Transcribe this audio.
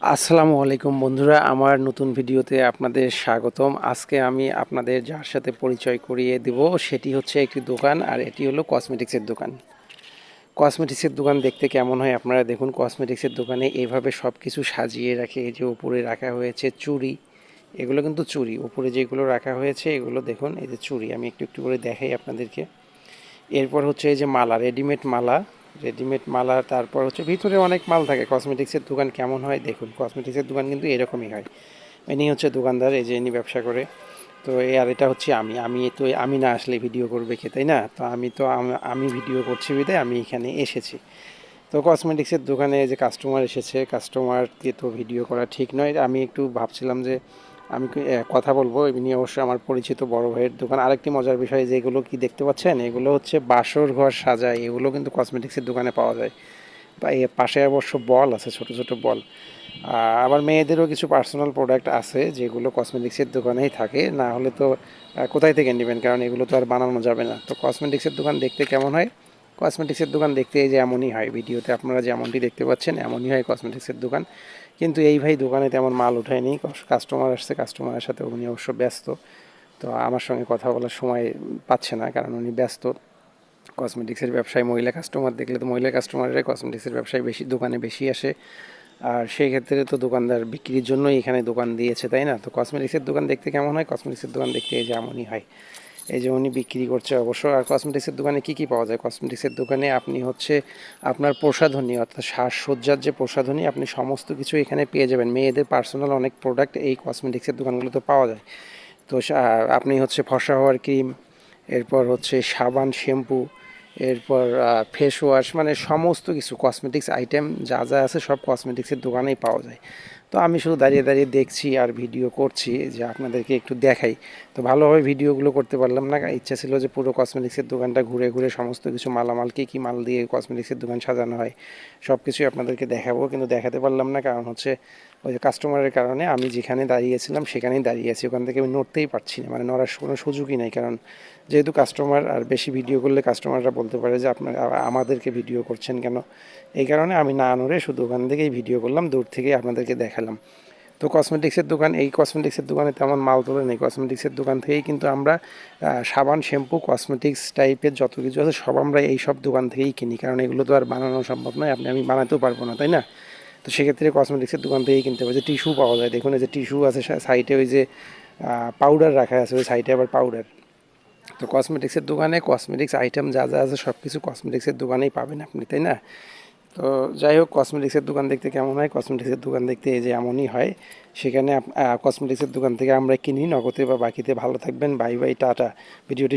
আসসালামু আলাইকুম বন্ধুরা, আমার নতুন ভিডিওতে আপনাদের স্বাগতম। আজকে আমি আপনাদের যার সাথে পরিচয় করিয়ে দেব, সেটি হচ্ছে একটি দোকান আর এটি হলো কসমেটিক্সের দোকান। কসমেটিক্সের দোকান দেখতে কেমন হয় আপনারা দেখুন, কসমেটিক্সের দোকানে এভাবে সব কিছু সাজিয়ে রাখে যে উপরে রাখা হয়েছে চুড়ি, এগুলো কিন্তু চুড়ি, উপরে যেগুলো রাখা হয়েছে এগুলো দেখুন, এই যে চুড়ি, আমি একটু একটু করে দেখাই আপনাদেরকে। এরপর হচ্ছে এই যে মালা রেডিমেড মালা রেডিমেড মালা, তারপর হচ্ছে ভিতরে অনেক মাল থাকে। কসমেটিক্সের দোকান কেমন হয় দেখুন। কসমেটিক্সের দোকান কিন্তু এরকমই হয়। ইনি হচ্ছে দোকানদার, এই যে ইনি ব্যবসা করে। তো এই আর এটা হচ্ছে আমি। আমি তো, আমি না আসলে ভিডিও করবে কে, তাই না? তো আমি তো, আমি ভিডিও করছি বিদায় আমি এখানে এসেছি। তো কসমেটিক্সের দোকানে যে কাস্টমার এসেছে কাস্টমারকে তো ভিডিও করা ঠিক নয়। আমি একটু ভাবছিলাম যে আমি কথা বলব? এমনি অবশ্যই আমার পরিচিত বড় ভাইয়ের দোকান। আরেকটি মজার বিষয়, যেগুলো কি দেখতে পাচ্ছেন? এগুলো হচ্ছে বাসর ঘর সাজায়। এগুলো কিন্তু কসমেটিক্সের দোকানে পাওয়া যায়। বা এর পাশে অবশ্য বল আছে, ছোট ছোট বল। আবার মেয়েদেরও কিছু পার্সোনাল প্রোডাক্ট আছে, যেগুলো কসমেটিক্সের দোকানেই থাকে। না হলে তো কোথায় থেকে নেবেন? কারণ এগুলো তো আর বানানো যাবে না। তো কসমেটিক্সের দোকান দেখতে কেমন হয়? কসমেটিক্সের দোকান দেখতে যে এমনই হয়, ভিডিওতে আপনারা যেমনটি দেখতে পাচ্ছেন, এমনই হয় কসমেটিক্সের দোকান। কিন্তু এই ভাই দোকানে তেমন মাল ওঠায়নি কাস্টমার আসছে কাস্টমারের সাথে উনি অবশ্য ব্যস্ত। তো আমার সঙ্গে কথা বলার সময় পাচ্ছে না, কারণ উনি ব্যস্ত। কসমেটিক্সের ব্যবসায় মহিলা কাস্টমার দেখলে তো মহিলা কাস্টমারের কসমেটিক্সের ব্যবসায় বেশি, দোকানে বেশি আসে। আর সেই ক্ষেত্রে তো দোকানদার বিক্রির জন্যই এখানে দোকান দিয়েছে, তাই না? তো কসমেটিক্সের দোকান দেখতে কেমন হয়? কসমেটিক্সের দোকান দেখতে এই যে এমনই হয়। এই যে উনি বিক্রি করছে অবশ্য আর কসমেটিক্সের দোকানে কি কি পাওয়া যায়? কসমেটিক্সের দোকানে আপনি হচ্ছে আপনার প্রসাধনী, অর্থাৎ সাজসজ্জার যে প্রসাধনী, আপনি সমস্ত কিছু এখানে পেয়ে যাবেন। মেয়েদের পার্সোনাল অনেক প্রোডাক্ট এই কসমেটিক্সের দোকানগুলোতে পাওয়া যায়। তো আপনি হচ্ছে ফসা হওয়ার ক্রিম এরপর হচ্ছে সাবান শ্যাম্পু এরপর ফেস ওয়াশ মানে সমস্ত কিছু কসমেটিক্স আইটেম যা যা আছে সব কসমেটিক্সের দোকানেই পাওয়া যায়। তো আমি শুধু দাঁড়িয়ে দাঁড়িয়ে দেখছি আর ভিডিও করছি, যে আপনাদেরকে একটু দেখাই। তো ভালোভাবে ভিডিওগুলো করতে পারলাম না। ইচ্ছা ছিল যে পুরো কসমেটিক্সের দোকানটা ঘুরে ঘুরে সমস্ত কিছু মালামাল, কী কী মাল দিয়ে কসমেটিক্সের দোকান সাজানো হয় সব কিছুই আপনাদেরকে দেখাবো। কিন্তু দেখাতে পারলাম না, কারণ হচ্ছে ওই যে কাস্টমারের কারণে আমি যেখানে দাঁড়িয়েছিলাম সেখানেই দাঁড়িয়ে আছি। ওখান থেকে আমি নড়তেই পারছি না মানে নড়ার কোনো সুযোগই নেই। কারণ যেহেতু কাস্টমার আর বেশি ভিডিও করলে কাস্টমাররা বলতে পারে যে আপনার, আমাদেরকে ভিডিও করছেন কেন? এই কারণে আমি না নড়ে শুধু ওখান থেকেই ভিডিও করলাম। দূর থেকেই আপনাদেরকে দেখালাম। তো কসমেটিক্সের দোকান, এই কসমেটিক্সের দোকানে তেমন মাল তোলে নেই। কসমেটিক্সের দোকান থেকেই কিন্তু আমরা সাবান, শ্যাম্পু কসমেটিক্স টাইপের যত কিছু আছে সব আমরা এই সব দোকান থেকেই কিনি। কারণ এগুলো তো আর বানানো সম্ভব নয়, আপনি, আমি বানাতেও পারব না, তাই না? তো সেক্ষেত্রে কসমেটিক্সের দোকান থেকেই কিনতে হবে। যে টিস্যু পাওয়া যায়, দেখুন এই যে টিস্যু আছে সাইডে ওই যে পাউডার রাখা আছে, ওই সাইডে আবার পাউডার তো কসমেটিক্সের দোকানে কসমেটিক্স আইটেম যা যা আছে সব কিছু কসমেটিক্সের দোকানেই পাবেন আপনি, তাই না? তো যাই হোক কসমেটিক্সের দোকান দেখতে কেমন হয়? কসমেটিক্সের দোকান দেখতে এই যে এমনই হয়। সেখানে কসমেটিক্সের দোকান থেকে আমরা কিনি, নগদে বা বাকিতে ভালো থাকবেন। বাই বাই, টাটা। ভিডিওটি